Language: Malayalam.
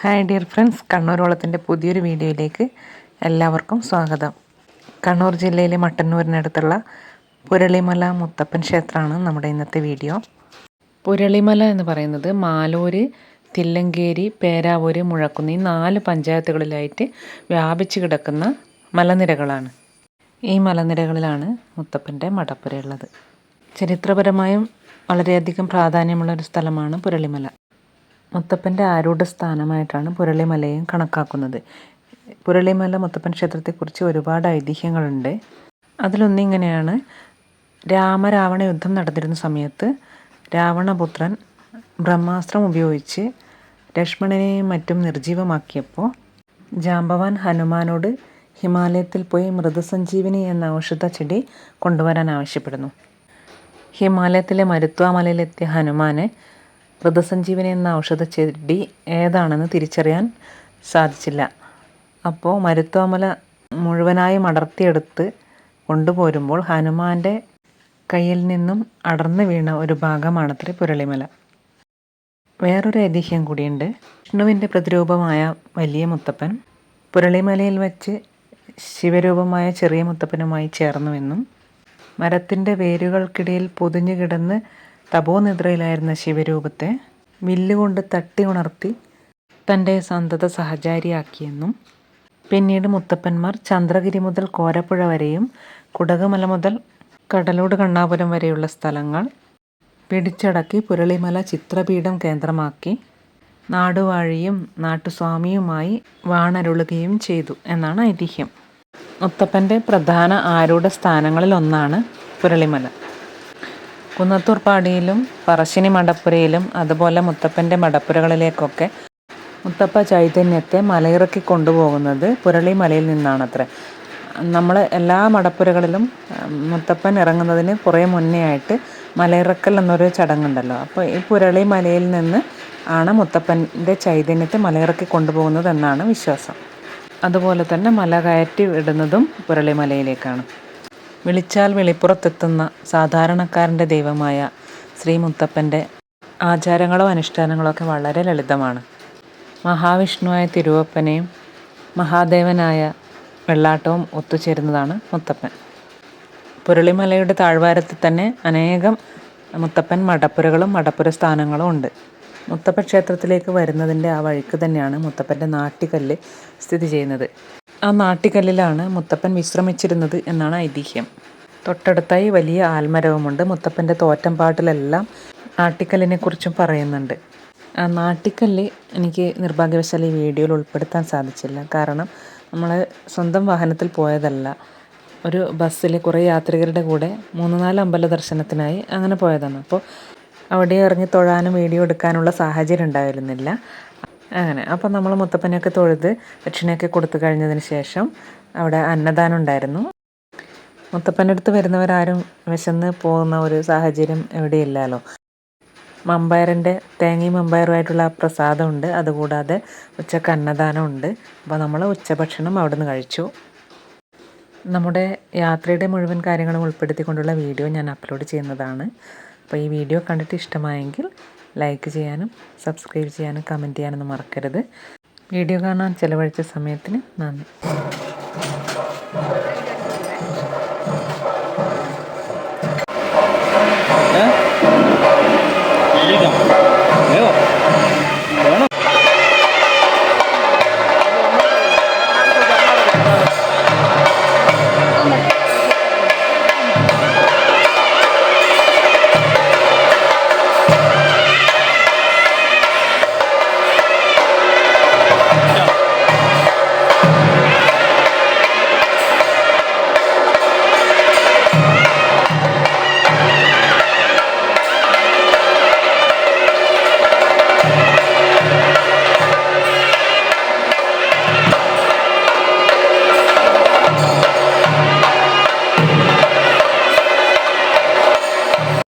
ഹായ് ഡിയർ ഫ്രണ്ട്സ് കണ്ണൂരോളത്തിന്റെ പുതിയൊരു വീഡിയോയിലേക്ക് എല്ലാവർക്കും സ്വാഗതം. കണ്ണൂർ ജില്ലയിലെ മട്ടന്നൂരിനടുത്തുള്ള പുരളിമല മുത്തപ്പൻ ക്ഷേത്രമാണ് നമ്മുടെ ഇന്നത്തെ വീഡിയോ. പുരളിമല എന്ന് പറയുന്നത് മാലൂര് തില്ലങ്കേരി പേരാവൂര് മുഴക്കുന്ന് നാല് പഞ്ചായത്തുകളിലായിട്ട് വ്യാപിച്ചു കിടക്കുന്ന മലനിരകളാണ്. ഈ മലനിരകളിലാണ് മുത്തപ്പന്റെ മടപ്പുരയുള്ളത് ചരിത്രപരമായും വളരെയധികം പ്രാധാന്യമുള്ള ഒരു സ്ഥലമാണ് പുരളിമല. മുത്തപ്പന്റെ ആരൂഢ സ്ഥാനമായിട്ടാണ് പുരളിമലയും കണക്കാക്കുന്നത്. പുരളിമല മുത്തപ്പൻ ക്ഷേത്രത്തെക്കുറിച്ച് ഒരുപാട് ഐതിഹ്യങ്ങളുണ്ട്. അതിലൊന്നിങ്ങനെയാണ് രാമരാവണ യുദ്ധം നടന്നിരുന്ന സമയത്ത് രാവണപുത്രൻ ബ്രഹ്മാസ്ത്രം ഉപയോഗിച്ച് ലക്ഷ്മണനെയും മറ്റും നിർജീവമാക്കിയപ്പോൾ ജാമ്പവാൻ ഹനുമാനോട് ഹിമാലയത്തിൽ പോയി മൃതസഞ്ജീവിനി എന്ന ഔഷധ ചെടി കൊണ്ടുവരാൻ ആവശ്യപ്പെടുന്നു. ഹിമാലയത്തിലെ മരുത്വാമലയിലെത്തിയ ഹനുമാന് മൃതസഞ്ജീവനി എന്ന ഔഷധ ചെടി ഏതാണെന്ന് തിരിച്ചറിയാൻ സാധിച്ചില്ല. അപ്പോൾ മരുത്വാമല മുഴുവനായും അടർത്തിയെടുത്ത് കൊണ്ടുപോരുമ്പോൾ ഹനുമാന്റെ കയ്യിൽ നിന്നും അടർന്നു വീണ ഒരു ഭാഗമാണത്രേ പുരളിമല. വേറൊരു ഐതിഹ്യം കൂടിയുണ്ട്. വിഷ്ണുവിന്റെ പ്രതിരൂപമായ വലിയ മുത്തപ്പൻ പുരളിമലയിൽ വെച്ച് ശിവരൂപമായ ചെറിയ മുത്തപ്പനുമായി ചേർന്നുവെന്നും മരത്തിന്റെ വേരുകൾക്കിടയിൽ പൊതിഞ്ഞു കിടന്ന് തപോനിദ്രയിലായിരുന്ന ശിവരൂപത്തെ വില്ലുകൊണ്ട് തട്ടി ഉണർത്തി തന്റെ സന്തത സഹചാരിയാക്കിയെന്നും പിന്നീട് മുത്തപ്പന്മാർ ചന്ദ്രഗിരി മുതൽ കോരപ്പുഴ വരെയും കുടകുമല മുതൽ കടലോട് കണ്ണാപുരം വരെയുള്ള സ്ഥലങ്ങൾ പിടിച്ചടക്കി പുരളിമല ചിത്രപീഠം കേന്ദ്രമാക്കി നാടുവാഴിയും നാട്ടുസ്വാമിയുമായി വാണരുളുകയും ചെയ്തു എന്നാണ് ഐതിഹ്യം. മുത്തപ്പന്റെ പ്രധാന ആരൂഢ സ്ഥാനങ്ങളിൽ ഒന്നാണ് പുരളിമല. കുന്നത്തൂർ പാടിയിലും പറശ്ശിനി മടപ്പുരയിലും അതുപോലെ മുത്തപ്പന്റെ മടപ്പുരകളിലേക്കൊക്കെ മുത്തപ്പ ചൈതന്യത്തെ മലയിറക്കി കൊണ്ടുപോകുന്നത് പുരളി മലയിൽ നിന്നാണത്രേ. നമ്മൾ എല്ലാ മടപ്പുരകളിലും മുത്തപ്പൻ ഇറങ്ങുന്നതിന് കുറേ മുന്നേ ആയിട്ട് മലയിറക്കൽ എന്നൊരു ചടങ്ങുണ്ടല്ലോ. അപ്പോൾ ഈ പുരളി മലയിൽ നിന്ന് ആണ് മുത്തപ്പന്റെ ചൈതന്യത്തെ മലയിറക്കി കൊണ്ടുപോകുന്നത് എന്നാണ് വിശ്വാസം. അതുപോലെ തന്നെ മല കയറ്റി വിടുന്നതും പുരളിമലയിലേക്കാണ് വിളിച്ചാൽ വെളിപ്പുറത്തെത്തുന്ന സാധാരണക്കാരന്റെ ദൈവമായ ശ്രീ മുത്തപ്പന്റെ ആചാരങ്ങളോ അനുഷ്ഠാനങ്ങളോ ഒക്കെ വളരെ ലളിതമാണ്. മഹാവിഷ്ണുവായ തിരുവപ്പനെയും മഹാദേവനായ വെള്ളാട്ടവും ഒത്തുചേരുന്നതാണ് മുത്തപ്പൻ. പുരളിമലയുടെ താഴ്വാരത്തിൽ തന്നെ അനേകം മുത്തപ്പൻ മടപ്പുരകളും മടപ്പുര സ്ഥാനങ്ങളും ഉണ്ട്. മുത്തപ്പ ക്ഷേത്രത്തിലേക്ക് വരുന്നതിന്റെ ആ വഴിക്ക് തന്നെയാണ് മുത്തപ്പന്റെ നാട്ടിക്കല്ല് സ്ഥിതി ചെയ്യുന്നത്. ആ നാട്ടിക്കല്ലിലാണ് മുത്തപ്പൻ വിശ്രമിച്ചിരുന്നത് എന്നാണ് ഐതിഹ്യം. തൊട്ടടുത്തായി വലിയ ആൽമരവുമുണ്ട്. മുത്തപ്പന്റെ തോറ്റംപാട്ടിലെല്ലാം നാട്ടിക്കല്ലിനെക്കുറിച്ചും പറയുന്നുണ്ട്. ആ നാട്ടിക്കല്ല് എനിക്ക് നിർഭാഗ്യവശാൽ ഈ വീഡിയോയിൽ ഉൾപ്പെടുത്താൻ സാധിച്ചില്ല. കാരണം നമ്മൾ സ്വന്തം വാഹനത്തിൽ പോയതല്ല. ഒരു ബസ്സിൽ കുറേ യാത്രികരുടെ കൂടെ മൂന്ന് നാല് അമ്പല ദർശനത്തിനായി അങ്ങനെ പോയതാണ്. അപ്പോൾ അവിടെ ഇറങ്ങി തൊഴാനും വീഡിയോ എടുക്കാനുള്ള സാഹചര്യം ഉണ്ടായിരുന്നില്ല. അങ്ങനെ. അപ്പം നമ്മൾ മുത്തപ്പനെയൊക്കെ തൊഴുത് ദക്ഷിണയൊക്കെ കൊടുത്തു കഴിഞ്ഞതിന് ശേഷം അവിടെ അന്നദാനം ഉണ്ടായിരുന്നു. മുത്തപ്പന്റെ അടുത്ത് വരുന്നവരാരും വിശന്ന് പോകുന്ന ഒരു സാഹചര്യം എവിടെയില്ലല്ലോ മമ്പയറിന്റെ തേങ്ങയും മമ്പയറുമായിട്ടുള്ള പ്രസാദമുണ്ട്. അതുകൂടാതെ ഉച്ചയ്ക്ക് അന്നദാനമുണ്ട്. അപ്പോൾ നമ്മൾ ഉച്ചഭക്ഷണം അവിടെ നിന്ന് കഴിച്ചു. നമ്മുടെ യാത്രയുടെ മുഴുവൻ കാര്യങ്ങളും ഉൾപ്പെടുത്തിക്കൊണ്ടുള്ള വീഡിയോ ഞാൻ അപ്ലോഡ് ചെയ്യുന്നതാണ്. അപ്പോൾ ഈ വീഡിയോ കണ്ടിട്ട് ഇഷ്ടമായെങ്കിൽ ലൈക്ക് ചെയ്യാനും സബ്സ്ക്രൈബ് ചെയ്യാനും കമന്റ് ചെയ്യാനൊന്നും മറക്കരുത്. വീഡിയോ കാണാൻ ചിലവഴിച്ച സമയത്തിന് നന്ദി.